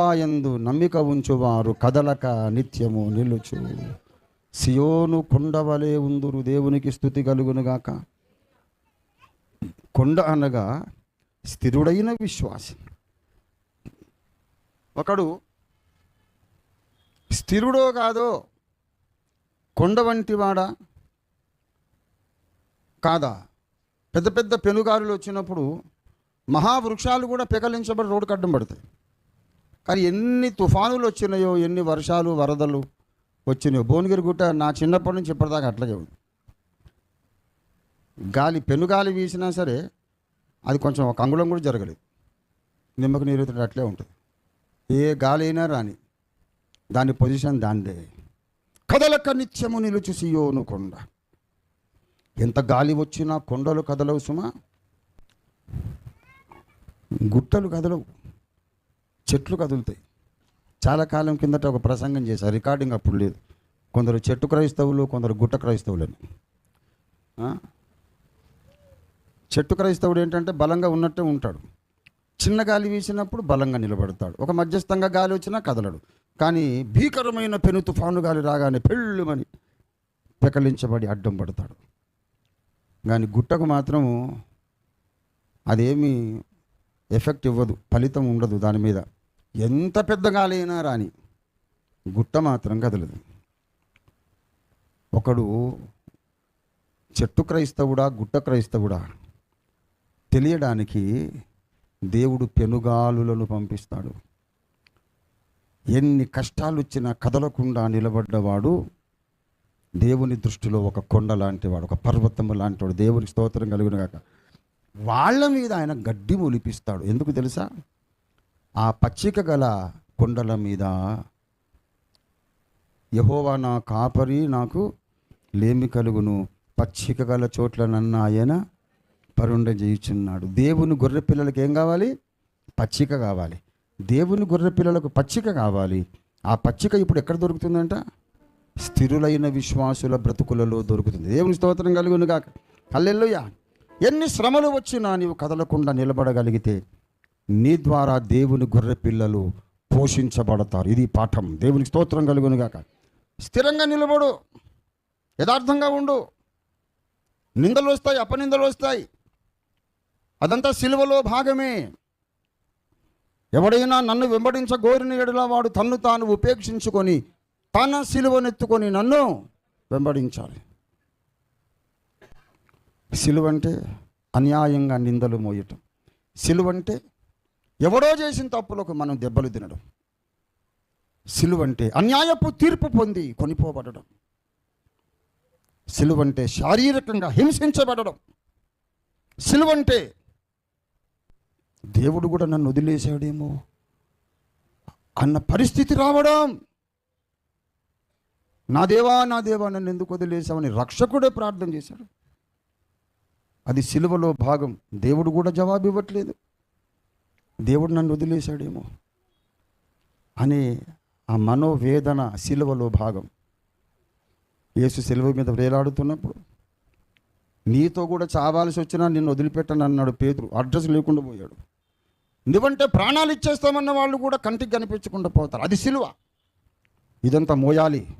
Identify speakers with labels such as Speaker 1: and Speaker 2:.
Speaker 1: యందు నమ్మిక ఉంచువారు కదలక నిత్యము నిలుచు. సియోను కొండవలే ఉందురు దేవునికి స్థుతి కలుగునుగాక కొండ అనగా స్థిరుడైన విశ్వాసం. ఒకడు స్థిరుడో కాదో కొండ వంటి వాడా కాదా? పెద్ద పెద్ద పెనుగారులు వచ్చినప్పుడు మహావృక్షాలు కూడా పెకలించబడి రోడ్డు కడ్డం పడతాయి. కానీ ఎన్ని తుఫానులు వచ్చినాయో ఎన్ని వర్షాలు వరదలు వచ్చినాయో. భువనగిరి గుట్ట నా చిన్నప్పటి నుంచి ఇప్పటిదాకా అట్లాగే ఉంది. గాలి పెనుగాలి వీసినా సరే అది కొంచెం ఒక అంగుళం కూడా జరగలేదు. నిమ్మకు నీరు అట్లే ఉంటుంది. ఏ గాలి అయినా రాని దాని పొజిషన్ దాందే కదలక నిత్యము నిలుచు సియోను కొండ. ఎంత గాలి వచ్చినా కొండలు కదలవు సుమా. గుట్టలు కదలవు. చెట్లు కదులుతాయి. చాలా కాలం కిందట ఒక ప్రసంగం చేశారు. రికార్డింగ్ అప్పుడు లేదు. కొందరు చెట్టు క్రైస్తవులు కొందరు గుట్ట క్రైస్తవులని. అని చెట్టు క్రైస్తవుడు ఏంటంటే బలంగా ఉన్నట్టే ఉంటాడు. చిన్న గాలి వీసినప్పుడు బలంగా నిలబడతాడు. ఒక మధ్యస్థంగా గాలి వచ్చినా కదలడు. కానీ భీకరమైన పెను తుఫాను గాలి రాగానే పెళ్ళుమని పెకలించబడి అడ్డం పడతాడు. కానీ గుట్టకు మాత్రము అదేమీ ఎఫెక్ట్ ఇవ్వదు. ఫలితం ఉండదు దాని మీద. ఎంత పెద్ద గాలైనా రాని గుట్ట మాత్రం కదలదు. ఒకడు చెట్టు క్రైస్తవుడా గుట్ట క్రైస్తవుడా? తెలియడానికి దేవుడు పెనుగాలులను పంపిస్తాడు. ఎన్ని కష్టాలు వచ్చినా కదలకుండా నిలబడ్డవాడు దేవుని దృష్టిలో ఒక కొండ లాంటివాడు ఒక పర్వతము లాంటివాడు దేవుని స్తోత్రం కలిగిన వాళ్ళ మీద ఆయన గడ్డి మొలిపిస్తాడు ఎందుకు తెలుసా? ఆ పచ్చిక గల కొండల మీద యహోవా నా కాపరి నాకు లేమి కలుగును. పచ్చిక గల చోట్ల నన్ను ఆయన పరుండ చేయుచున్నాడు దేవుని గొర్రె పిల్లలకి ఏం కావాలి? పచ్చిక కావాలి. దేవుని గొర్రె పిల్లలకు పచ్చిక కావాలి. ఆ పచ్చిక ఇప్పుడు ఎక్కడ దొరుకుతుందంట? స్థిరులైన విశ్వాసుల బ్రతుకులలో దొరుకుతుంది. దేవుని స్తోత్రం కలుగును కాక హల్లెలూయా. ఎన్ని శ్రమలు వచ్చినా నీవు కదలకుండా నిలబడగలిగితే నీ ద్వారా దేవుని గొర్రె పిల్లలు పోషించబడతారు. ఇది పాఠం. దేవునికి స్తోత్రం కలుగునుగాక. స్థిరంగా నిలబడు. యథార్థంగా ఉండు. నిందలు వస్తాయి అపనిందలు వస్తాయి. అదంతా సిలువలో భాగమే. ఎవడైనా నన్ను వెంబడించగోరిన ఎడలా వాడు తన్ను తాను ఉపేక్షించుకొని తన సిలువనెత్తుకొని నన్ను వెంబడించాలి. సిలువ అంటే అన్యాయంగా నిందలు మోయటం. సిలువ అంటే ఎవడో చేసిన తప్పులకు మనం దెబ్బలు తినడం. సిలువంటే అన్యాయపు తీర్పు పొంది కొనిపోబడడం. సిలువంటే శారీరకంగా హింసించబడడం. సిలువంటే దేవుడు కూడా నన్ను వదిలేశాడేమో అన్న పరిస్థితి రావడం. నా దేవా నా దేవా నన్ను ఎందుకు వదిలేశామని రక్షకుడే ప్రార్థన చేశాడు. అది సిలువలో భాగం. దేవుడు కూడా జవాబు ఇవ్వట్లేదు దేవుడు నన్ను వదిలేశాడేమో అని ఆ మనోవేదన శిలువలో భాగం. యేసు సిలువ మీద వేలాడుతున్నప్పుడు నీతో కూడా చావాల్సి వచ్చినా నిన్ను వదిలిపెట్టను అన్నాడు పేదరు అడ్రస్ లేకుండా పోయాడు. ఎందుకంటే ప్రాణాలు ఇచ్చేస్తామన్న వాళ్ళు కూడా కంటికి కనిపించకుండా పోతారు. అది సిలువ. ఇదంతా మోయాలి.